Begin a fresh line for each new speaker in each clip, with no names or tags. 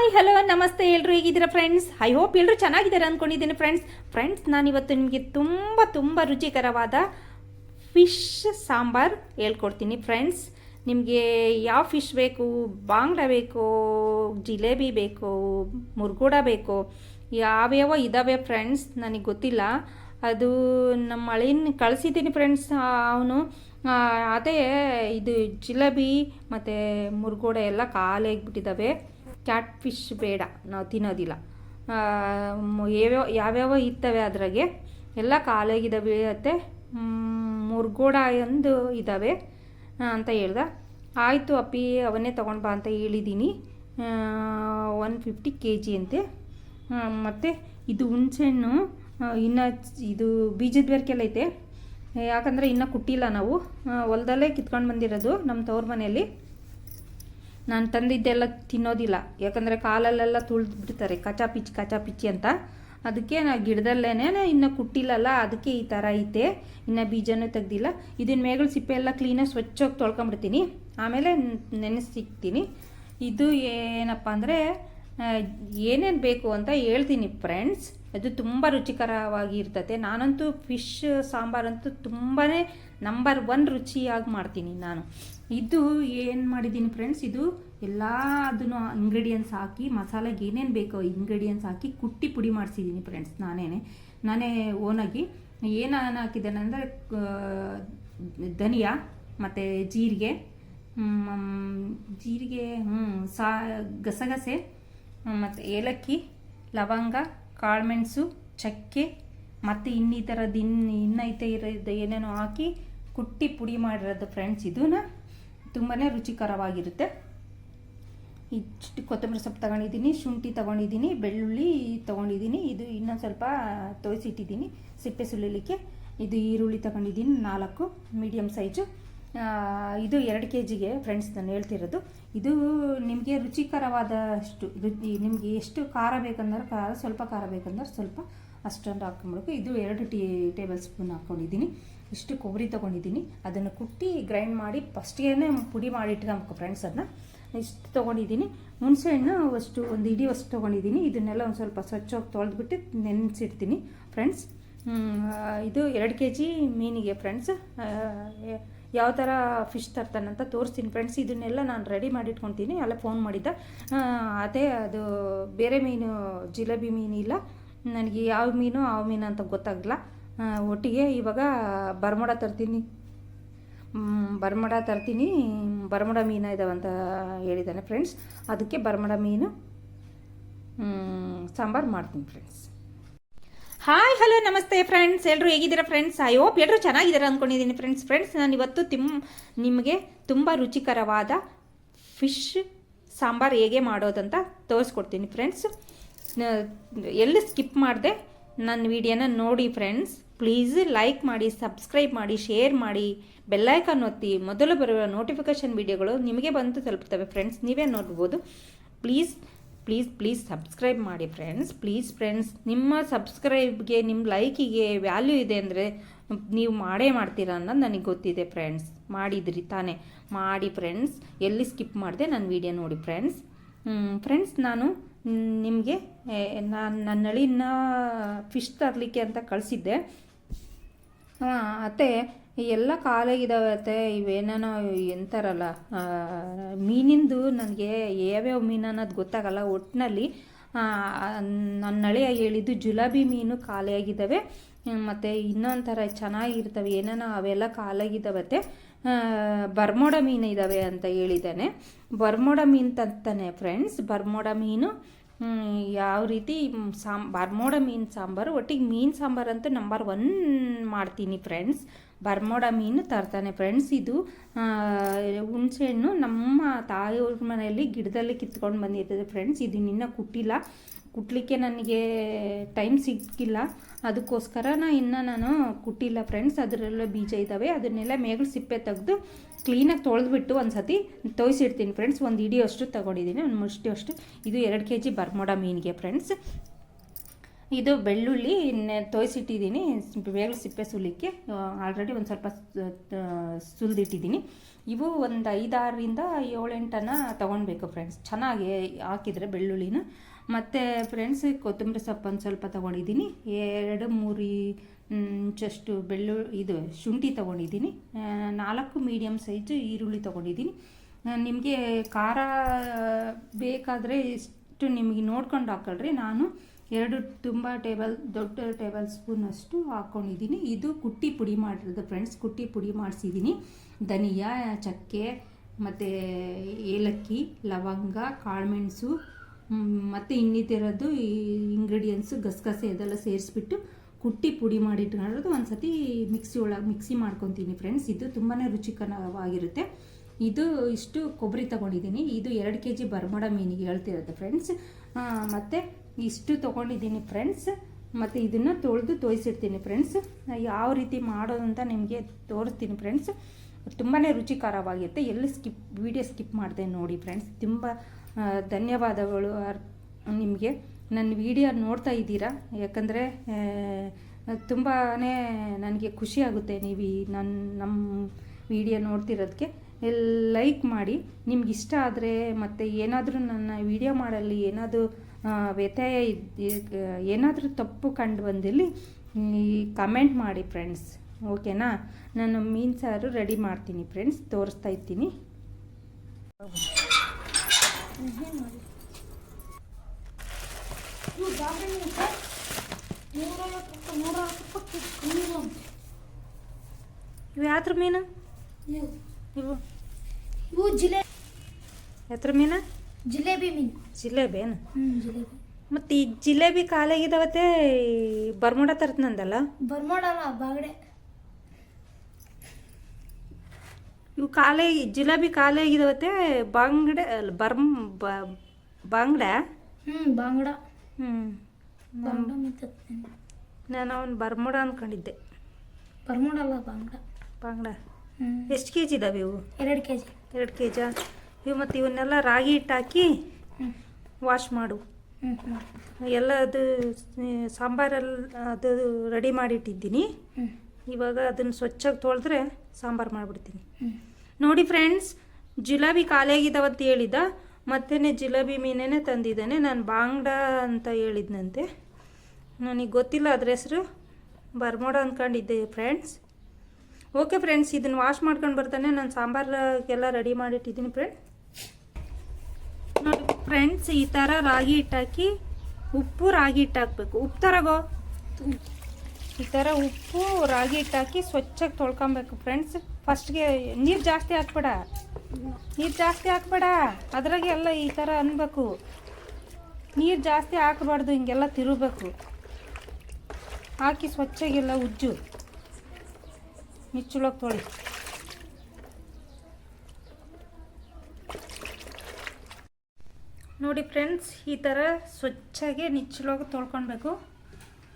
Hi hello ನಮಸ್ತೆ ಎಲ್ಲರೂ ಹೇಗಿದ್ದೀರಾ ಫ್ರೆಂಡ್ಸ್ ಐ ಹೋಪ್ ಎಲ್ಲರೂ ಚೆನ್ನಾಗಿದ್ದಾರೆ ಅಂದ್ಕೊಂಡಿದ್ದೀನಿ ಫ್ರೆಂಡ್ಸ್ ಫ್ರೆಂಡ್ಸ್ ನಾನಿವತ್ತು ನಿಮಗೆ ತುಂಬ ತುಂಬ ರುಚಿಕರವಾದ ಫಿಶ್ ಸಾಂಬಾರ್ ಹೇಳ್ಕೊಡ್ತೀನಿ ಫ್ರೆಂಡ್ಸ್ ನಿಮಗೆ ಯಾವ ಫಿಶ್ ಬೇಕು? ಬಾಂಗ್ಡ ಬೇಕು, ಜಿಲೇಬಿ ಬೇಕು, ಮುರ್ಗುಡ ಬೇಕು, ಯಾವ್ಯಾವ ಇದ್ದಾವೆ ಫ್ರೆಂಡ್ಸ್ ನನಗೆ ಗೊತ್ತಿಲ್ಲ. ಅದು ನಮ್ಮ ಅಳಿನ ಕಳಿಸಿದ್ದೀನಿ ಫ್ರೆಂಡ್ಸ್ ಅವನು. ಅದೇ ಇದು ಜಿಲೇಬಿ ಮತ್ತು ಮುರ್ಗೋಡ ಎಲ್ಲ ಖಾಲಿಯಾಗಿಬಿಟ್ಟಿದ್ದಾವೆ ಕ್ಯಾಟ್ ಫಿಶ್ ಬೇಡ, ನಾವು ತಿನ್ನೋದಿಲ್ಲ. ಯಾವ್ಯಾವ ಯಾವ್ಯಾವ ಇರ್ತವೆ ಅದ್ರಾಗೆ. ಎಲ್ಲ ಖಾಲಿಯಾಗಿದ್ದಾವೆ ಮತ್ತು ಮುರ್ಗೋಡ ಒಂದು ಇದ್ದಾವೆ ಅಂತ ಹೇಳ್ದ. ಆಯಿತು ಅಪ್ಪಿ, ಅವನ್ನೇ ತೊಗೊಂಡು ಬಾ ಅಂತ ಹೇಳಿದ್ದೀನಿ ಒನ್ ಫಿಫ್ಟಿ ಕೆ ಜಿ ಅಂತೆ ಮತ್ತು ಇದು ಹುಣಸೆಹಣ್ಣು ಇನ್ನು ಇದು ಬೀಜದ ಬೇರ್ಕೆಲ್ಲ ಐತೆ. ಯಾಕಂದರೆ ಇನ್ನೂ ಕುಟ್ಟಿಲ್ಲ ನಾವು. ಹೊಲ್ದಲ್ಲೇ ಕಿತ್ಕೊಂಡು ಬಂದಿರೋದು ನಮ್ಮ ತವ್ರ ಮನೆಯಲ್ಲಿ. ನಾನು ತಂದಿದ್ದೆಲ್ಲ ತಿನ್ನೋದಿಲ್ಲ. ಯಾಕಂದರೆ ಕಾಲಲ್ಲೆಲ್ಲ ತುಳಿದು ಬಿಡ್ತಾರೆ ಕಚಾ ಪಿಚ್, ಕಚಾ ಪಿಚ್ಚಿ ಅಂತ. ಅದಕ್ಕೆ ನಾ ಗಿಡದಲ್ಲೇ ಇನ್ನು ಕುಟ್ಟಿಲ್ಲಲ್ಲ, ಅದಕ್ಕೆ ಈ ಥರ ಐತೆ. ಇನ್ನು ಬೀಜನೂ ತೆಗ್ದಿಲ್ಲ. ಇದನ್ನ ಮೇಗಳ ಸಿಪ್ಪೆ ಎಲ್ಲ ಕ್ಲೀನಾಗಿ ಸ್ವಚ್ಛವಾಗಿ ತೊಳ್ಕೊಂಬಿಡ್ತೀನಿ. ಆಮೇಲೆ ನೆನೆಸಿಕ್ತೀನಿ ಇದು ಏನಪ್ಪ ಅಂದರೆ ಏನೇನು ಬೇಕು ಅಂತ ಹೇಳ್ತೀನಿ ಫ್ರೆಂಡ್ಸ್ ಅದು ತುಂಬ ರುಚಿಕರವಾಗಿ ಇರ್ತತೆ. ನಾನಂತೂ ಫಿಶ್ ಸಾಂಬಾರಂತೂ ತುಂಬಾ ನಂಬರ್ ಒನ್ ರುಚಿಯಾಗಿ ಮಾಡ್ತೀನಿ ನಾನು. ಇದು ಏನು ಮಾಡಿದ್ದೀನಿ ಫ್ರೆಂಡ್ಸ್ ಇದು ಎಲ್ಲ ಅದನ್ನು ಇಂಗ್ರೀಡಿಯೆಂಟ್ಸ್ ಹಾಕಿ, ಮಸಾಲೆಗೆ ಏನೇನು ಬೇಕೋ ಇಂಗ್ರೀಡಿಯೆಂಟ್ಸ್ ಹಾಕಿ ಕುಟ್ಟಿ ಪುಡಿ ಮಾಡಿಸಿದ್ದೀನಿ ಫ್ರೆಂಡ್ಸ್ ನಾನೇನೆ. ನಾನೇ ಓನಾಗಿ ಏನು ಹಾಕಿದ್ದೇನೆ ಅಂದರೆ ಧನಿಯಾ, ಮತ್ತು ಜೀರಿಗೆ ಜೀರಿಗೆ ಹ್ಞೂ ಸಾ, ಗಸಗಸೆ ಮತ್ತು ಏಲಕ್ಕಿ, ಲವಂಗ ಕಾಳುಮೆಣಸು ಚಕ್ಕೆ, ಮತ್ತು ಇನ್ನಿತರದ್ದು ಇನ್ನು ಇನ್ನೈತೆ ಇರೋದು ಏನೇನೋ ಹಾಕಿ ಕುಟ್ಟಿ ಪುಡಿ ಮಾಡಿರೋದು ಫ್ರೆಂಡ್ಸ್ ಇದನ್ನ ತುಂಬಾ ರುಚಿಕರವಾಗಿರುತ್ತೆ. ಇಷ್ಟು ಕೊತ್ತಂಬರಿ ಸೊಪ್ಪು ತಗೊಂಡಿದ್ದೀನಿ, ಶುಂಠಿ ತಗೊಂಡಿದ್ದೀನಿ, ಬೆಳ್ಳುಳ್ಳಿ ತೊಗೊಂಡಿದ್ದೀನಿ, ಇದು ಇನ್ನೊಂದು ಸ್ವಲ್ಪ ತೋಯಿಸಿಟ್ಟಿದ್ದೀನಿ ಸಿಪ್ಪೆ ಸುಲಿಲಿಕ್ಕೆ. ಇದು ಈರುಳ್ಳಿ ತಗೊಂಡಿದ್ದೀನಿ ನಾಲ್ಕು ಮೀಡಿಯಮ್ ಸೈಜು ಇದು ಎರಡು ಕೆ ಜಿಗೆ ಫ್ರೆಂಡ್ಸ್ ನಾನು ಹೇಳ್ತಿರೋದು. ಇದು ನಿಮಗೆ ರುಚಿಕರವಾದಷ್ಟು, ರುಚಿ, ನಿಮಗೆ ಎಷ್ಟು ಖಾರ ಬೇಕಂದ್ರೆ ಖಾರ, ಸ್ವಲ್ಪ ಖಾರ ಬೇಕಂದ್ರೆ ಸ್ವಲ್ಪ ಅಷ್ಟೊಂದು ಹಾಕ್ಕೊಂಬಿಡ್ಬೇಕು ಇದು ಎರಡು ಟೀ, ಟೇಬಲ್ ಸ್ಪೂನ್ ಹಾಕ್ಕೊಂಡಿದ್ದೀನಿ ಇಷ್ಟು ಕೊಬ್ಬರಿ ತೊಗೊಂಡಿದ್ದೀನಿ. ಅದನ್ನು ಕುಟ್ಟಿ ಗ್ರೈಂಡ್ ಮಾಡಿ ಫಸ್ಟಿಗೆ ಪುಡಿ ಮಾಡಿ ಇಟ್ಕೊಬೇಕು ಫ್ರೆಂಡ್ಸ್ ಅದನ್ನ ಇಷ್ಟು ತೊಗೊಂಡಿದ್ದೀನಿ. ಹುಣಸೆಹಣ್ಣು ಅಷ್ಟು ಒಂದು ಇಡೀ ಅಷ್ಟು ತೊಗೊಂಡಿದ್ದೀನಿ. ಇದನ್ನೆಲ್ಲ ಒಂದು ಸ್ವಲ್ಪ ಸ್ವಚ್ಛವಾಗಿ ತೊಳೆದ್ಬಿಟ್ಟು ನೆನೆಸಿಡ್ತೀನಿ. ಫ್ರೆಂಡ್ಸ್ ಇದು ಎರಡು ಕೆ ಜಿ ಮೀನಿಗೆ ಫ್ರೆಂಡ್ಸ್ ಯಾವ ಥರ ಫಿಶ್ ತರ್ತಾನಂತ ತೋರಿಸ್ತೀನಿ ಫ್ರೆಂಡ್ಸ್ ಇದನ್ನೆಲ್ಲ ನಾನು ರೆಡಿ ಮಾಡಿಟ್ಕೊತೀನಿ. ಅಲ್ಲೇ ಫೋನ್ ಮಾಡಿದ್ದ. ಅದೇ ಅದು ಬೇರೆ ಮೀನು, ಜಿಲೇಬಿ ಮೀನು ಇಲ್ಲ ನನಗೆ ಯಾವ ಮೀನು, ಆ ಮೀನು ಅಂತ ಗೊತ್ತಾಗಲ್ಲ ಒಟ್ಟಿಗೆ ಇವಾಗ ಬರ್ಮಡ ತರ್ತೀನಿ. ಬರ್ಮಡ ತರ್ತೀನಿ. ಬರ್ಮಡ ಮೀನು ಇದಾವಂತ ಹೇಳಿದ್ದಾನೆ ಫ್ರೆಂಡ್ಸ್ ಅದಕ್ಕೆ ಬರ್ಮಡ ಮೀನು ಸಾಂಬಾರು ಮಾಡ್ತೀನಿ ಫ್ರೆಂಡ್ಸ್ ಹಾಯ್ ಹಲೋ ನಮಸ್ತೆ ಫ್ರೆಂಡ್ಸ್ ಎಲ್ಲರೂ ಹೇಗಿದ್ದೀರಾ ಫ್ರೆಂಡ್ಸ್ ಐ ಹೋಪ್ ಎಲ್ಲರೂ ಚೆನ್ನಾಗಿದ್ದಾರೆ ಅಂದ್ಕೊಂಡಿದ್ದೀನಿ ಫ್ರೆಂಡ್ಸ್ ಫ್ರೆಂಡ್ಸ್ ನಾನು ಇವತ್ತು ತಿಮ್, ನಿಮಗೆ ತುಂಬ ರುಚಿಕರವಾದ ಫಿಶ್ ಸಾಂಬಾರು ಹೇಗೆ ಮಾಡೋದಂತ ತೋರಿಸ್ಕೊಡ್ತೀನಿ ಫ್ರೆಂಡ್ಸ್ ಎಲ್ಲಿ ಸ್ಕಿಪ್ ಮಾಡಿದೆ? ನನ್ನ ವಿಡಿಯೋನ ನೋಡಿ ಫ್ರೆಂಡ್ಸ್ ಪ್ಲೀಸ್ ಲೈಕ್ ಮಾಡಿ ಸಬ್ಸ್ಕ್ರೈಬ್ ಮಾಡಿ ಶೇರ್ ಮಾಡಿ. ಬೆಲ್ಲೈಕನ್ ಒತ್ತಿ. ಮೊದಲು ಬರುವ ನೋಟಿಫಿಕೇಷನ್ ವಿಡಿಯೋಗಳು ನಿಮಗೆ ಬಂದು ತಲುಪ್ತವೆ ಫ್ರೆಂಡ್ಸ್ ನೀವೇ ನೋಡ್ಬೋದು. ಪ್ಲೀಸ್ ಪ್ಲೀಸ್ ಪ್ಲೀಸ್ ಸಬ್ಸ್ಕ್ರೈಬ್ ಮಾಡಿ ಫ್ರೆಂಡ್ಸ್ ಪ್ಲೀಸ್ ಫ್ರೆಂಡ್ಸ್ ನಿಮ್ಮ ಸಬ್ಸ್ಕ್ರೈಬ್ಗೆ ನಿಮ್ಮ ಲೈಕಿಗೆ ವ್ಯಾಲ್ಯೂ ಇದೆ ಅಂದರೆ ನೀವು ಮಾಡೇ ಮಾಡ್ತೀರಾ ಅನ್ನೋದು ನನಗೆ ಗೊತ್ತಿದೆ ಫ್ರೆಂಡ್ಸ್ ಮಾಡಿದ್ರಿ ತಾನೇ. ಮಾಡಿ ಫ್ರೆಂಡ್ಸ್ ಎಲ್ಲಿ ಸ್ಕಿಪ್ ಮಾಡಿದೆ ನನ್ನ ವಿಡಿಯೋ ನೋಡಿ ಫ್ರೆಂಡ್ಸ್ ಫ್ರೆಂಡ್ಸ್ ನಾನು ನಿಮಗೆ? ನಾನು ನನ್ನ ಅಳಿನ ಫಿಶ್ ತರಲಿಕ್ಕೆ ಅಂತ ಕಳಿಸಿದ್ದೆ. ಅತ್ತೆ ಎಲ್ಲ ಕಾಲಾಗಿದ್ದಾವೆ ಅತ್ತೆ, ಇವೇನೇನೋ ಎಂತಾರಲ್ಲ ಮೀನಿಂದು ನನಗೆ ಯಾವ್ಯಾವ ಮೀನು ಅನ್ನೋದು ಗೊತ್ತಾಗಲ್ಲ ಒಟ್ಟಿನಲ್ಲಿ ನನ್ನ ಅಳಿಯ ಹೇಳಿದ್ದು ಜುಲಾಬಿ ಮೀನು ಖಾಲಿಯಾಗಿದ್ದಾವೆ ಮತ್ತು ಇನ್ನೊಂಥರ ಥರ ಚೆನ್ನಾಗಿರ್ತವೆ, ಏನೇನೋ ಅವೆಲ್ಲ ಖಾಲಿಯಾಗಿದ್ದಾವತ್ತೆ ಬರ್ಮೋಡ ಮೀನು ಇದ್ದಾವೆ ಅಂತ ಹೇಳಿದ್ದಾನೆ. ಬರ್ಮೋಡ ಮೀನು ತಂತಾನೆ ಫ್ರೆಂಡ್ಸ್ ಬರ್ಮೋಡ ಮೀನು ಯಾವ ರೀತಿ ಸಾಂ ಬರ್ಮೋಡ ಮೀನು ಸಾಂಬಾರು, ಒಟ್ಟಿಗೆ ಮೀನು ಸಾಂಬಾರು ಅಂತೂ ನಂಬರ್ ಒನ್ ಮಾಡ್ತೀನಿ ಫ್ರೆಂಡ್ಸ್ ಬರ್ಮೋಡ ಮೀನು ತರ್ತಾನೆ ಫ್ರೆಂಡ್ಸ್ ಇದು ಹುಣಸೆಹಣ್ಣು ನಮ್ಮ ತಾಯಿಯವ್ರ ಮನೆಯಲ್ಲಿ ಗಿಡದಲ್ಲಿ ಕಿತ್ಕೊಂಡು ಬಂದಿರ್ತದೆ ಫ್ರೆಂಡ್ಸ್ ಇದು ನಿನ್ನ ಕುಟ್ಟಿಲ್ಲ. ಕುಟ್ಟಲಿಕ್ಕೆ ನನಗೆ ಟೈಮ್ ಸಿಕ್ಕಿಲ್ಲ. ಅದಕ್ಕೋಸ್ಕರ ನಾ ಇನ್ನೂ ನಾನು ಕುಟ್ಟಿಲ್ಲ ಫ್ರೆಂಡ್ಸ್ ಅದರಲ್ಲ ಬೀಜ ಇದ್ದಾವೆ ಅದನ್ನೆಲ್ಲ ಮೇಗಳು ಸಿಪ್ಪೆ ತೆಗೆದು ಕ್ಲೀನಾಗಿ ತೊಳೆದ್ಬಿಟ್ಟು ಒಂದು ಸತಿ ತೋಯಿಸಿಡ್ತೀನಿ ಫ್ರೆಂಡ್ಸ್ ಒಂದು ಇಡಿಯಷ್ಟು ತೊಗೊಂಡಿದ್ದೀನಿ ಒಂದು ಮುಷ್ಟಿಯಷ್ಟು ಇದು ಎರಡು ಕೆ ಜಿ ಬರ್ಮೋಡ ಮೀನಿಗೆ ಫ್ರೆಂಡ್ಸ್ ಇದು ಬೆಳ್ಳುಳ್ಳಿ ತೋಯಿಸಿಟ್ಟಿದ್ದೀನಿ ಬೇಗ ಸಿಪ್ಪೆ ಸುಲಿಕ್ಕೆ ಆಲ್ರೆಡಿ ಒಂದು ಸ್ವಲ್ಪ ಸುಲಿದಿಟ್ಟಿದ್ದೀನಿ ಇವು ಒಂದು ಐದಾರರಿಂದ ಏಳೆಂಟನ ತೊಗೊಳ್ಬೇಕು ಫ್ರೆಂಡ್ಸ್ ಚೆನ್ನಾಗಿ ಹಾಕಿದರೆ ಬೆಳ್ಳುಳ್ಳಿನ. ಮತ್ತು ಫ್ರೆಂಡ್ಸ್ ಕೊತ್ತಂಬರಿ ಸೊಪ್ಪನ್ನು ಸ್ವಲ್ಪ ತೊಗೊಂಡಿದ್ದೀನಿ. ಎರಡು, ಮೂರು ಇಂಚಷ್ಟು ಬೆಳ್ಳು, ಇದು ಶುಂಠಿ ತೊಗೊಂಡಿದ್ದೀನಿ. ನಾಲ್ಕು ಮೀಡಿಯಮ್ ಸೈಜು ಈರುಳ್ಳಿ ತೊಗೊಂಡಿದ್ದೀನಿ. ನಿಮಗೆ ಖಾರ ಬೇಕಾದರೆ ಇಷ್ಟು ನಿಮಗೆ ನೋಡ್ಕೊಂಡು ಹಾಕೊಳ್ರಿ ನಾನು ಎರಡು ತುಂಬ ಟೇಬಲ್, ದೊಡ್ಡ ಟೇಬಲ್ ಸ್ಪೂನಷ್ಟು ಹಾಕ್ಕೊಂಡಿದ್ದೀನಿ ಇದು ಕುಟ್ಟಿ ಪುಡಿ ಮಾಡಿರೋದು ಫ್ರೆಂಡ್ಸ್ ಕುಟ್ಟಿ ಪುಡಿ ಮಾಡಿಸಿದ್ದೀನಿ. ಧನಿಯಾ, ಚಕ್ಕೆ, ಮತ್ತು ಏಲಕ್ಕಿ, ಲವಂಗ ಕಾಳುಮೆಣಸು ಮತ್ತು ಇನ್ನಿತಿರೋದು ಈ ಇಂಗ್ರೀಡಿಯೆಂಟ್ಸು ಗಸಗಸೆ ಇದೆಲ್ಲ ಸೇರಿಸ್ಬಿಟ್ಟು ಕುಟ್ಟಿ ಪುಡಿ ಮಾಡಿಟ್ಕೊಂಡಿರೋದು ಒಂದು ಸತಿ ಮಿಕ್ಸಿ ಒಳಗೆ ಮಿಕ್ಸಿ ಮಾಡ್ಕೊತೀನಿ ಫ್ರೆಂಡ್ಸ್ ಇದು ತುಂಬಾ ರುಚಿಕರವಾಗಿರುತ್ತೆ. ಇದು ಇಷ್ಟು ಕೊಬ್ಬರಿ ತಗೊಂಡಿದ್ದೀನಿ. ಇದು ಎರಡು ಕೆ ಜಿ ಬರ್ಮಡ ಮೀನಿಗೆ ಹೇಳ್ತಿರೋದು ಫ್ರೆಂಡ್ಸ್ ಮತ್ತು ಇಷ್ಟು ತೊಗೊಂಡಿದ್ದೀನಿ ಫ್ರೆಂಡ್ಸ್ ಮತ್ತು ಇದನ್ನು ತೊಳೆದು ತೋಯಿಸಿಡ್ತೀನಿ ಫ್ರೆಂಡ್ಸ್ ಯಾವ ರೀತಿ ಮಾಡೋದು ಅಂತ ನಿಮಗೆ ತೋರಿಸ್ತೀನಿ ಫ್ರೆಂಡ್ಸ್ ತುಂಬಾ ರುಚಿಕರವಾಗಿರುತ್ತೆ. ಎಲ್ಲಿ ಸ್ಕಿಪ್ ವಿಡಿಯೋ ಸ್ಕಿಪ್ ಮಾಡಿದೆ ನೋಡಿ ಫ್ರೆಂಡ್ಸ್ ತುಂಬ ಧನ್ಯವಾದಗಳು ನಿಮಗೆ. ನನ್ನ ವಿಡಿಯೋ ನೋಡ್ತಾ ಇದ್ದೀರಾ? ಯಾಕಂದರೆ ತುಂಬಾ ನನಗೆ ಖುಷಿ ಆಗುತ್ತೆ ನೀವು ಈ ನನ್ನ ನಮ್ಮ ವಿಡಿಯೋ ನೋಡ್ತಿರೋದಕ್ಕೆ ಲೈಕ್ ಮಾಡಿ. ನಿಮ್ಗೆ ಇಷ್ಟ ಆದರೆ ಮತ್ತು ಏನಾದರೂ ನನ್ನ ವಿಡಿಯೋ ಮಾಡಲ್ಲಿ ಏನಾದರೂ ವ್ಯತ್ಯಯ ಏನಾದರೂ ತಪ್ಪು ಕಂಡು ಬಂದಲ್ಲಿ ಕಮೆಂಟ್ ಮಾಡಿ ಫ್ರೆಂಡ್ಸ್. ಓಕೆನಾ? ನಾನು ಮೀನು ಸಾರು ರೆಡಿ ಮಾಡ್ತೀನಿ ಫ್ರೆಂಡ್ಸ್. ತೋರಿಸ್ತಾ ಇರ್ತೀನಿ.
ಇವು ದಾಬಣ್ಣೆ ಸರ್ ನೂರೈವತ್ತು ರೂಪಾಯಿ ನೂರೈವತ್ತು ರೂಪಾಯಿ ಕಮ್ಮಿ ಬಂತು
ಇವು ಯಾತ್ರ ಮೀನು?
ಇವು.
ಇವು
ಇವು ಜಿಲೇ
ಯಾತ್ರ ಮೀನು?
ಜಿಲೇಬಿ ಮೀನು.
ಜಿಲೇಬೇನು
ಹ್ಞೂ ಜಿಲೇಬಿ.
ಮತ್ತು ಈ ಜಿಲೇಬಿ ಕಾಲಾಗಿದಾವತ್ತೆ ಬರ್ಮುಡ ತರ್ತನಂದಲ್ಲ?
ಬರ್ಮಾಡಲ್ಲ ಬಾಗಡೆ.
ಇವು ಕಾಲೇ ಜಿಲೇಬಿ ಕಾಲೇ ಆಗಿದವತ್ತೆ ಬಾಂಗ್ಡೆ ಅಲ್ಲ ಬರ್ಮ್ ಬಾಂಗ್ಡಾ? ಬಾಂಗ್ಡ.
ಹ್ಞೂ ಬಾಂಗಡ
ಹ್ಞೂ
ಬಾಂಗಡ
ನಾನು ಅವ್ನು ಬರ್ಮುಡ ಅಂದ್ಕೊಂಡಿದ್ದೆ
ಬರ್ಮುಡ ಅಲ್ಲ
ಬಾಂಗ್ಡ.
ಹ್ಞೂ
ಎಷ್ಟು ಕೆ ಜಿ ಇದಾವೆ ಇವು?
ಎರಡು ಕೆ ಜಿ
ಎರಡು ಕೆ ಜಾ ಇವು ಮತ್ತು ಇವನ್ನೆಲ್ಲ ರಾಗಿ ಹಿಟ್ಟು ಹಾಕಿ ವಾಶ್ ಮಾಡು. ಎಲ್ಲ ಅದು ಸಾಂಬಾರಲ್ಲಿ ಅದು ರೆಡಿ ಮಾಡಿಟ್ಟಿದ್ದೀನಿ. ಇವಾಗ ಅದನ್ನು ಸ್ವಚ್ಛಾಗಿ ತೊಳೆದ್ರೆ ಸಾಂಬಾರು ಮಾಡಿಬಿಡ್ತೀನಿ. ನೋಡಿ ಫ್ರೆಂಡ್ಸ್ ಜಿಲೇಬಿ ಖಾಲಿಯಾಗಿದ್ದಾವಂತ ಹೇಳಿದ ಮತ್ತೇ ಜಿಲೇಬಿ ಮೀನೇ ತಂದಿದ್ದಾನೆ. ನಾನು ಬಾಂಗ್ಡ ಅಂತ ಹೇಳಿದ್ನಂತೆ. ನನಗೆ ಗೊತ್ತಿಲ್ಲ ಅದ್ರ ಹೆಸರು. ಬರ್ಮೋಡ ಅಂದ್ಕೊಂಡಿದ್ದೆ ಫ್ರೆಂಡ್ಸ್ ಓಕೆ ಫ್ರೆಂಡ್ಸ್ ಇದನ್ನು ವಾಶ್ ಮಾಡ್ಕೊಂಡು ಬರ್ತಾನೆ. ನಾನು ಸಾಂಬಾರಿಗೆಲ್ಲ ರೆಡಿ ಮಾಡಿಟ್ಟಿದ್ದೀನಿ ಫ್ರೆಂಡ್ ನೋಡಿ ಫ್ರೆಂಡ್ಸ್ ಈ ಥರ ರಾಗಿ ಹಿಟ್ಟಾಕಿ ಉಪ್ಪು ರಾಗಿ ಹಿಟ್ಟು ಹಾಕಬೇಕು ಉಪ್ಪು ತರಗೋ ಈ ಥರ ಉಪ್ಪು, ರಾಗಿ ಹಿಟ್ಟು ಹಾಕಿ ಸ್ವಚ್ಛಾಗಿ ತೊಳ್ಕೊಬೇಕು ಫ್ರೆಂಡ್ಸ್ ಫಸ್ಟ್ಗೆ ನೀರು ಜಾಸ್ತಿ ಹಾಕ್ಬೇಡ. ನೀರು ಜಾಸ್ತಿ ಹಾಕ್ಬೇಡ. ಅದ್ರಾಗೆ ಎಲ್ಲ ಈ ಥರ ಅನ್ಬೇಕು. ನೀರು ಜಾಸ್ತಿ ಹಾಕಬಾರ್ದು, ಹಿಂಗೆಲ್ಲ ತಿರುಬೇಕು ಹಾಕಿ ಸ್ವಚ್ಛಗೆಲ್ಲ ಉಜ್ಜು. ಮಿಚ್ಚುಳಕ್ಕೆ ತೊಳಿ. ನೋಡಿ ಫ್ರೆಂಡ್ಸ್ ಈ ಥರ ಸ್ವಚ್ಛಾಗಿ ನಿಚ್ಚಳೋಗಿ ತೊಳ್ಕೊಳ್ಬೇಕು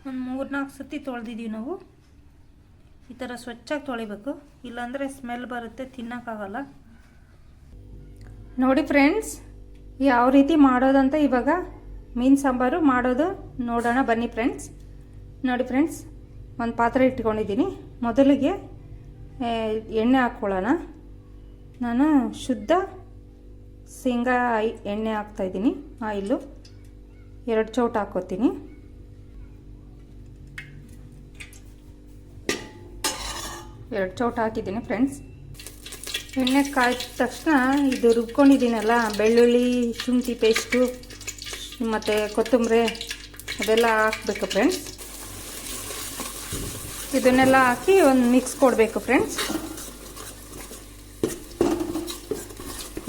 ಒಂದು ಮೂರು ನಾಲ್ಕು ಸತಿ ತೊಳೆದಿದ್ದೀವಿ ನಾವು. ಈ ಥರ ಸ್ವಚ್ಛಾಗಿ ತೊಳಿಬೇಕು. ಇಲ್ಲಾಂದರೆ ಸ್ಮೆಲ್ ಬರುತ್ತೆ ತಿನ್ನೋಕ್ಕಾಗಲ್ಲ ನೋಡಿ ಫ್ರೆಂಡ್ಸ್ ಯಾವ ರೀತಿ ಮಾಡೋದಂತ ಇವಾಗ ಮೀನು ಸಾಂಬಾರು ಮಾಡೋದು ನೋಡೋಣ ಬನ್ನಿ ಫ್ರೆಂಡ್ಸ್ ನೋಡಿ ಫ್ರೆಂಡ್ಸ್ ಒಂದು ಪಾತ್ರೆ ಇಟ್ಕೊಂಡಿದ್ದೀನಿ. ಮೊದಲಿಗೆ ಎಣ್ಣೆ ಹಾಕ್ಕೊಳ್ಳೋಣ ನಾನು ಶುದ್ಧ ಶೇಂಗಾ ಎಣ್ಣೆ ಹಾಕ್ತಾಯಿದ್ದೀನಿ ಆಯಿಲು. ಎರಡು ಚೌಟ ಹಾಕ್ಕೋತೀನಿ. ಎರಡು ಚೌಟ ಹಾಕಿದ್ದೀನಿ ಫ್ರೆಂಡ್ಸ್. ಎಣ್ಣೆ ಕಾಯ್ದ ತಕ್ಷಣ ಇದು ರುಬ್ಕೊಂಡಿದ್ದೀನಲ್ಲ, ಬೆಳ್ಳುಳ್ಳಿ, ಶುಂಠಿ ಪೇಸ್ಟು, ಮತ್ತು ಕೊತ್ತಂಬರಿ, ಅದೆಲ್ಲ ಹಾಕಬೇಕು ಫ್ರೆಂಡ್ಸ್. ಇದನ್ನೆಲ್ಲ ಹಾಕಿ ಒಂದು ಮಿಕ್ಸ್ ಕೊಡಬೇಕು ಫ್ರೆಂಡ್ಸ್.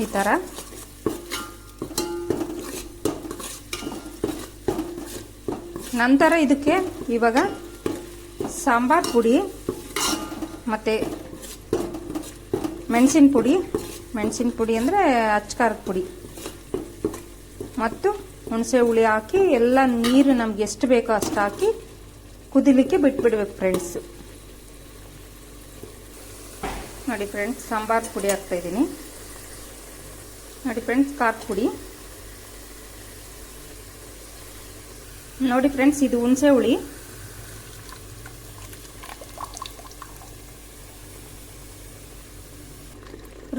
ಈ ಥರ. ನಂತರ ಇದಕ್ಕೆ ಇವಾಗ ಸಾಂಬಾರ್ ಪುಡಿ ಮತ್ತು ಮೆಣಸಿನ ಪುಡಿ. ಮೆಣಸಿನ ಪುಡಿ ಅಂದರೆ ಅಚ್ಕಾರದ ಪುಡಿ. ಮತ್ತು ಹುಣಸೆ ಹುಳಿ ಹಾಕಿ ಎಲ್ಲ ನೀರು ನಮ್ಗೆ ಎಷ್ಟು ಬೇಕೋ ಅಷ್ಟು ಹಾಕಿ ಕುದಿಲಿಕ್ಕೆ ಬಿಟ್ಬಿಡ್ಬೇಕು ಫ್ರೆಂಡ್ಸ್ ನೋಡಿ ಫ್ರೆಂಡ್ಸ್ ಸಾಂಬಾರ್ ಪುಡಿ ಹಾಕ್ತಾ ಇದ್ದೀನಿ. ನೋಡಿ ಫ್ರೆಂಡ್ಸ್ ಖಾರದ ಪುಡಿ. ನೋಡಿ ಫ್ರೆಂಡ್ಸ್ ಇದು ಹುಣಸೆ ಹುಳಿ.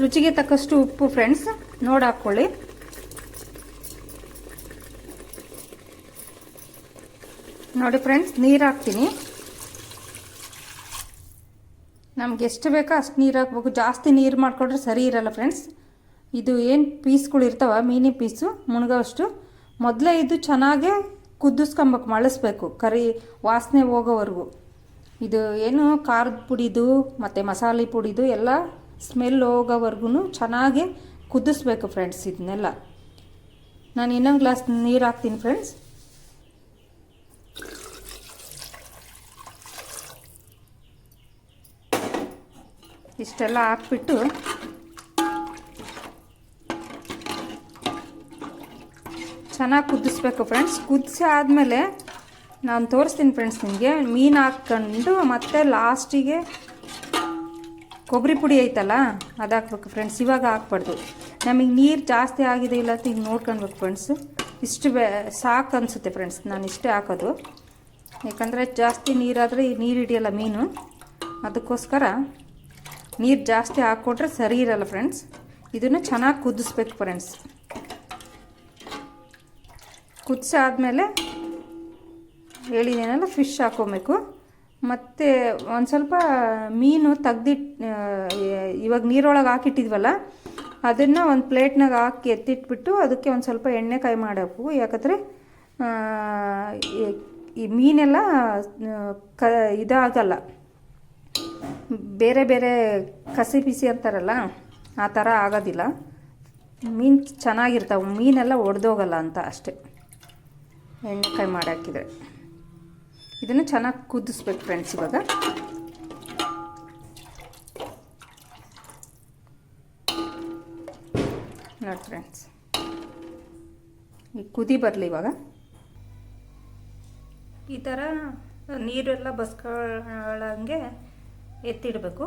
ರುಚಿಗೆ ತಕ್ಕಷ್ಟು ಉಪ್ಪು ಫ್ರೆಂಡ್ಸ್ ನೋಡಿ ಹಾಕ್ಕೊಳ್ಳಿ ನೋಡಿ ಫ್ರೆಂಡ್ಸ್ ನೀರು ಹಾಕ್ತೀನಿ. ನಮ್ಗೆ ಎಷ್ಟು ಬೇಕೋ ಅಷ್ಟು ನೀರು ಹಾಕ್ಬೇಕು. ಜಾಸ್ತಿ ನೀರು ಮಾಡಿಕೊಂಡ್ರೆ ಸರಿ ಇರಲ್ಲ ಫ್ರೆಂಡ್ಸ್ ಇದು ಏನು ಪೀಸ್ಗಳು ಇರ್ತಾವ? ಮೀನಿನ ಪೀಸು ಮುಣಗೋಷ್ಟು ಮೊದಲೇ ಇದು ಚೆನ್ನಾಗೆ ಕುದಿಸ್ಕೊಬೇಕು ಮಳಸ್ಬೇಕು, ಕರಿ ವಾಸನೆ ಹೋಗೋವರೆಗೂ. ಇದು ಏನು ಖಾರದ ಪುಡಿದು, ಮತ್ತು ಮಸಾಲೆ ಪುಡಿದು ಎಲ್ಲ ಸ್ಮೆಲ್ ಹೋಗೋವರೆಗೂ ಚೆನ್ನಾಗಿ ಕುದಿಸ್ಬೇಕು ಫ್ರೆಂಡ್ಸ್ ಇದನ್ನೆಲ್ಲ. ನಾನು ಇನ್ನೊಂದು ಗ್ಲಾಸ್ ನೀರು ಹಾಕ್ತೀನಿ ಫ್ರೆಂಡ್ಸ್ ಇಷ್ಟೆಲ್ಲ ಹಾಕ್ಬಿಟ್ಟು ಚೆನ್ನಾಗಿ ಕುದಿಸ್ಬೇಕು ಫ್ರೆಂಡ್ಸ್ ಕುದಿಸಿ ಆದಮೇಲೆ ನಾನು ತೋರಿಸ್ತೀನಿ ಫ್ರೆಂಡ್ಸ್ ನಿಮಗೆ. ಮೀನು ಹಾಕ್ಕೊಂಡು ಮತ್ತೆ ಲಾಸ್ಟಿಗೆ ಕೊಬ್ಬರಿ ಪುಡಿ ಐತಲ್ಲ, ಅದು ಹಾಕ್ಬೇಕು ಫ್ರೆಂಡ್ಸ್ ಇವಾಗ ಹಾಕ್ಬಾರ್ದು. ನಮಗೆ ನೀರು ಜಾಸ್ತಿ ಆಗಿದೆ ಇಲ್ಲ ಅಂತ ಈಗ ನೋಡ್ಕೊಳ್ಬೇಕು ಫ್ರೆಂಡ್ಸ್ ಇಷ್ಟು ಬೇ, ಸಾಕು ಅನಿಸುತ್ತೆ ಫ್ರೆಂಡ್ಸ್ ನಾನು ಇಷ್ಟೇ ಹಾಕೋದು. ಯಾಕಂದರೆ ಜಾಸ್ತಿ ನೀರಾದರೆ ನೀರು ಹಿಡಿಯೋಲ್ಲ ಮೀನು. ಅದಕ್ಕೋಸ್ಕರ ನೀರು ಜಾಸ್ತಿ ಹಾಕ್ಕೊಟ್ರೆ ಸರಿ ಇರಲ್ಲ ಫ್ರೆಂಡ್ಸ್ ಇದನ್ನು ಚೆನ್ನಾಗಿ ಕುದಿಸ್ಬೇಕು ಫ್ರೆಂಡ್ಸ್ ಕುದಿಸಾದ್ಮೇಲೆ ಹೇಳಿದೇನಲ್ಲ ಫಿಶ್ ಹಾಕ್ಕೊಬೇಕು. ಮತ್ತು ಒಂದು ಸ್ವಲ್ಪ ಮೀನು ತೆಗ್ದಿಟ್ ಇವಾಗ ನೀರೊಳಗೆ ಹಾಕಿಟ್ಟಿದ್ವಲ್ಲ, ಅದನ್ನು ಒಂದು ಪ್ಲೇಟ್ನಾಗ ಹಾಕಿ ಎತ್ತಿಟ್ಬಿಟ್ಟು ಅದಕ್ಕೆ ಒಂದು ಸ್ವಲ್ಪ ಎಣ್ಣೆ ಕಾಯಿ ಮಾಡಬೇಕು. ಯಾಕಂದರೆ ಈ- ಮೀನೆಲ್ಲ ಕ, ಇದಾಗಲ್ಲ. ಬೇರೆ ಬೇರೆ ಕಸಿ ಬಿಸಿ ಅಂತಾರಲ್ಲ, ಆ ಥರ ಆಗೋದಿಲ್ಲ. ಮೀನು ಚೆನ್ನಾಗಿರ್ತಾವೆ, ಮೀನೆಲ್ಲ ಒಡೆದೋಗಲ್ಲ ಅಂತ ಅಷ್ಟೇ. ಎಣ್ಣೆಕಾಯಿ ಕಾಯಿ ಹಾಕಿದರೆ ಇದನ್ನು ಚೆನ್ನಾಗಿ ಕುದಿಸ್ಬೇಕು ಫ್ರೆಂಡ್ಸ್ ಇವಾಗ. ನೋಡಿ ಫ್ರೆಂಡ್ಸ್ ಈ ಕುದಿ ಬರಲಿ ಇವಾಗ. ಈ ಥರ ನೀರೆಲ್ಲ ಬಸ್ಕೊಳ್ಳಂಗೆ ಎತ್ತಿಡಬೇಕು.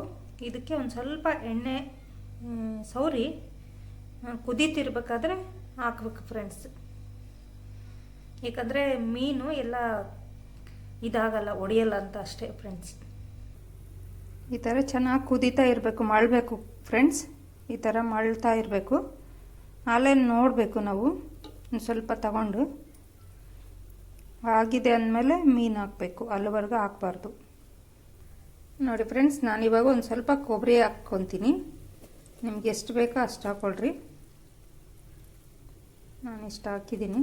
ಇದಕ್ಕೆ ಒಂದು ಸ್ವಲ್ಪ ಎಣ್ಣೆ ಸೌರಿ ಕುದೀತಿರ್ಬೇಕಾದ್ರೆ ಹಾಕ್ಬೇಕು ಫ್ರೆಂಡ್ಸ್ ಏಕೆಂದರೆ ಮೀನು ಎಲ್ಲ ಇದಾಗಲ್ಲ, ಒಡೆಯಲ್ಲ ಅಂತ ಅಷ್ಟೇ ಫ್ರೆಂಡ್ಸ್ ಈ ಥರ ಚೆನ್ನಾಗಿ ಕುದೀತಾ ಇರಬೇಕು ಮಳಬೇಕು ಫ್ರೆಂಡ್ಸ್ ಈ ಥರ ಮಳ್ತಾ ಇರಬೇಕು. ಆಲೇ ನೋಡಬೇಕು ನಾವು, ಒಂದು ಸ್ವಲ್ಪ ತಗೊಂಡು. ಆಗಿದೆ ಅಂದಮೇಲೆ ಮೀನು ಹಾಕಬೇಕು, ಅಲ್ಲಿವರೆಗೂ ಹಾಕ್ಬಾರ್ದು. ನೋಡಿ ಫ್ರೆಂಡ್ಸ್ ನಾನು ಇವಾಗ ಒಂದು ಸ್ವಲ್ಪ ಕೊಬ್ಬರಿ ಹಾಕ್ಕೊತೀನಿ. ನಿಮ್ಗೆ ಎಷ್ಟು ಬೇಕೋ ಅಷ್ಟು ಹಾಕ್ಕೊಳ್ರಿ ನಾನು ಇಷ್ಟು ಹಾಕಿದ್ದೀನಿ.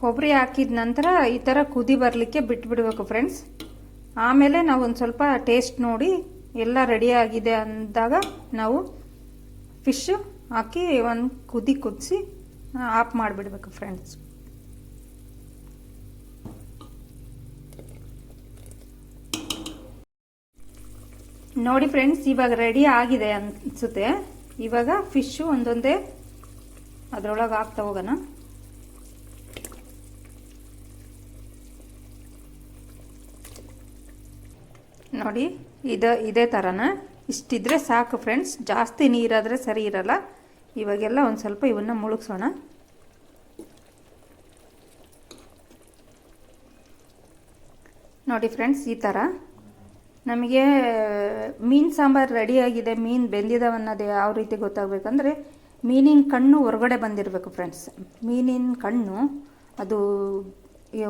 ಕೊಬ್ಬರಿ ಹಾಕಿದ ನಂತರ ಈ ಥರ ಕುದಿ ಬರಲಿಕ್ಕೆ ಬಿಟ್ಬಿಡ್ಬೇಕು ಫ್ರೆಂಡ್ಸ್ ಆಮೇಲೆ ನಾವು ಒಂದು ಸ್ವಲ್ಪ ಟೇಸ್ಟ್ ನೋಡಿ ಎಲ್ಲ ರೆಡಿ ಆಗಿದೆ ಅಂದಾಗ ನಾವು ಫಿಶ್ಶು ಹಾಕಿ ಒಂದು ಕುದಿ ಕುದಿಸಿ ಆಫ್ ಮಾಡಿಬಿಡ್ಬೇಕು ಫ್ರೆಂಡ್ಸ್ ನೋಡಿ ಫ್ರೆಂಡ್ಸ್ ಇವಾಗ ರೆಡಿ ಆಗಿದೆ ಅನ್ಸುತ್ತೆ. ಇವಾಗ ಫಿಶ್ಶು ಒಂದೊಂದೇ ಅದರೊಳಗೆ ಹಾಕ್ತಾ ಹೋಗೋಣ. ನೋಡಿ, ಇದು, ಇದೇ ಥರನ ಇಷ್ಟಿದ್ರೆ ಸಾಕು ಫ್ರೆಂಡ್ಸ್ ಜಾಸ್ತಿ ನೀರಾದರೆ ಸರಿ ಇರಲ್ಲ. ಇವಾಗೆಲ್ಲ ಒಂದು ಸ್ವಲ್ಪ ಇವನ್ನ ಮುಳುಗ್ಸೋಣ. ನೋಡಿ ಫ್ರೆಂಡ್ಸ್ ಈ ಥರ ನಮಗೆ, ಮೀನು ಸಾಂಬಾರು ರೆಡಿಯಾಗಿದೆ ಮೀನು ಬೆಂದಿದಾವನ್ನೋದು ಯಾವ ರೀತಿ ಗೊತ್ತಾಗಬೇಕಂದ್ರೆ, ಮೀನಿನ ಕಣ್ಣು ಹೊರಗಡೆ ಬಂದಿರಬೇಕು ಫ್ರೆಂಡ್ಸ್ ಮೀನಿನ ಕಣ್ಣು, ಅದು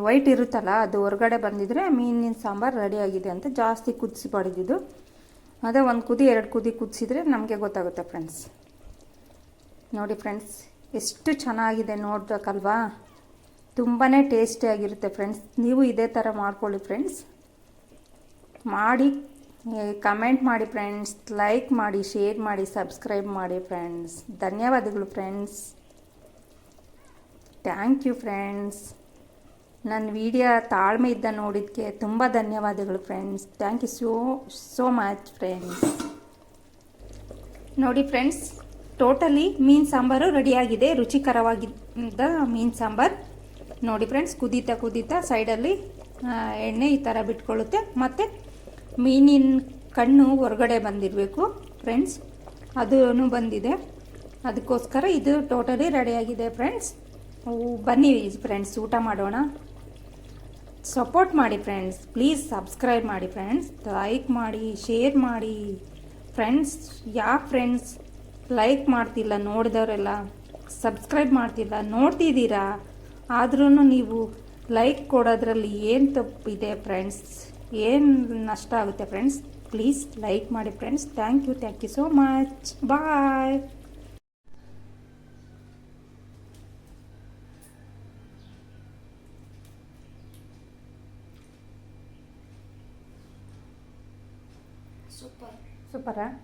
ವೈಟ್ ಇರುತ್ತಲ್ಲ, ಅದು ಹೊರಗಡೆ ಬಂದಿದ್ರೆ ಮೀನಿನ ಸಾಂಬಾರು ರೆಡಿಯಾಗಿದೆ ಅಂತ ಜಾಸ್ತಿ ಕುದಿಸಿ ಪಡೆದಿದ್ದು. ಅದೇ ಒಂದು ಕುದಿ, ಎರಡು ಕುದಿ ಕುದಿಸಿದ್ರೆ ನಮಗೆ ಗೊತ್ತಾಗುತ್ತೆ ಫ್ರೆಂಡ್ಸ್ ನೋಡಿ ಫ್ರೆಂಡ್ಸ್ ಎಷ್ಟು ಚೆನ್ನಾಗಿದೆ ನೋಡ್ಬೇಕಲ್ವಾ? ತುಂಬಾ ಟೇಸ್ಟಿಯಾಗಿರುತ್ತೆ ಫ್ರೆಂಡ್ಸ್ ನೀವು ಇದೇ ಥರ ಮಾಡ್ಕೊಳ್ಳಿ ಫ್ರೆಂಡ್ಸ್ ಮಾಡಿ ಕಮೆಂಟ್ ಮಾಡಿ ಫ್ರೆಂಡ್ಸ್ ಲೈಕ್ ಮಾಡಿ ಶೇರ್ ಮಾಡಿ ಸಬ್ಸ್ಕ್ರೈಬ್ ಮಾಡಿ ಫ್ರೆಂಡ್ಸ್ ಧನ್ಯವಾದಗಳು ಫ್ರೆಂಡ್ಸ್ ಥ್ಯಾಂಕ್ ಯು ಫ್ರೆಂಡ್ಸ್ ನನ್ನ ವಿಡಿಯೋ ಇದ್ದ ನೋಡಿದ್ದಕ್ಕೆ ತುಂಬ ಧನ್ಯವಾದಗಳು friends thank you so so much friends ನೋಡಿ ಫ್ರೆಂಡ್ಸ್ ಟೋಟಲಿ ಮೀನು ಸಾಂಬಾರು ರೆಡಿಯಾಗಿದೆ. ರುಚಿಕರವಾಗಿದ್ದ ಮೀನು ಸಾಂಬಾರು. ನೋಡಿ ಫ್ರೆಂಡ್ಸ್ ಕುದೀತಾ ಕುದೀತಾ ಸೈಡಲ್ಲಿ ಎಣ್ಣೆ ಈ ಥರ ಬಿಟ್ಕೊಳ್ಳುತ್ತೆ. ಮತ್ತು ಮೀನಿನ ಕಣ್ಣು ಹೊರಗಡೆ ಬಂದಿರಬೇಕು ಫ್ರೆಂಡ್ಸ್ ಅದೂ ಬಂದಿದೆ. ಅದಕ್ಕೋಸ್ಕರ ಇದು ಟೋಟಲಿ ರೆಡಿಯಾಗಿದೆ ಫ್ರೆಂಡ್ಸ್ ಬನ್ನಿ ಫ್ರೆಂಡ್ಸ್ ಊಟ ಮಾಡೋಣ. ಸಪೋರ್ಟ್ ಮಾಡಿ ಫ್ರೆಂಡ್ಸ್ ಪ್ಲೀಸ್ ಸಬ್ಸ್ಕ್ರೈಬ್ ಮಾಡಿ ಫ್ರೆಂಡ್ಸ್ ಲೈಕ್ ಮಾಡಿ ಶೇರ್ ಮಾಡಿ. ಫ್ರೆಂಡ್ಸ್ ಯಾಕೆ ಫ್ರೆಂಡ್ಸ್ ಲೈಕ್ ಮಾಡ್ತಿಲ್ಲ, ನೋಡಿದವರೆಲ್ಲ. ಸಬ್ಸ್ಕ್ರೈಬ್ ಮಾಡ್ತಿಲ್ಲ, ನೋಡ್ತಿದ್ದೀರಾ? ಆದ್ರೂ ನೀವು ಲೈಕ್ ಕೊಡೋದ್ರಲ್ಲಿ ಏನು ತಪ್ಪಿದೆ ಫ್ರೆಂಡ್ಸ್ ಏನು ನಷ್ಟ ಆಗುತ್ತೆ ಫ್ರೆಂಡ್ಸ್ ಪ್ಲೀಸ್ ಲೈಕ್ ಮಾಡಿ friends thank you thank you so much bye
para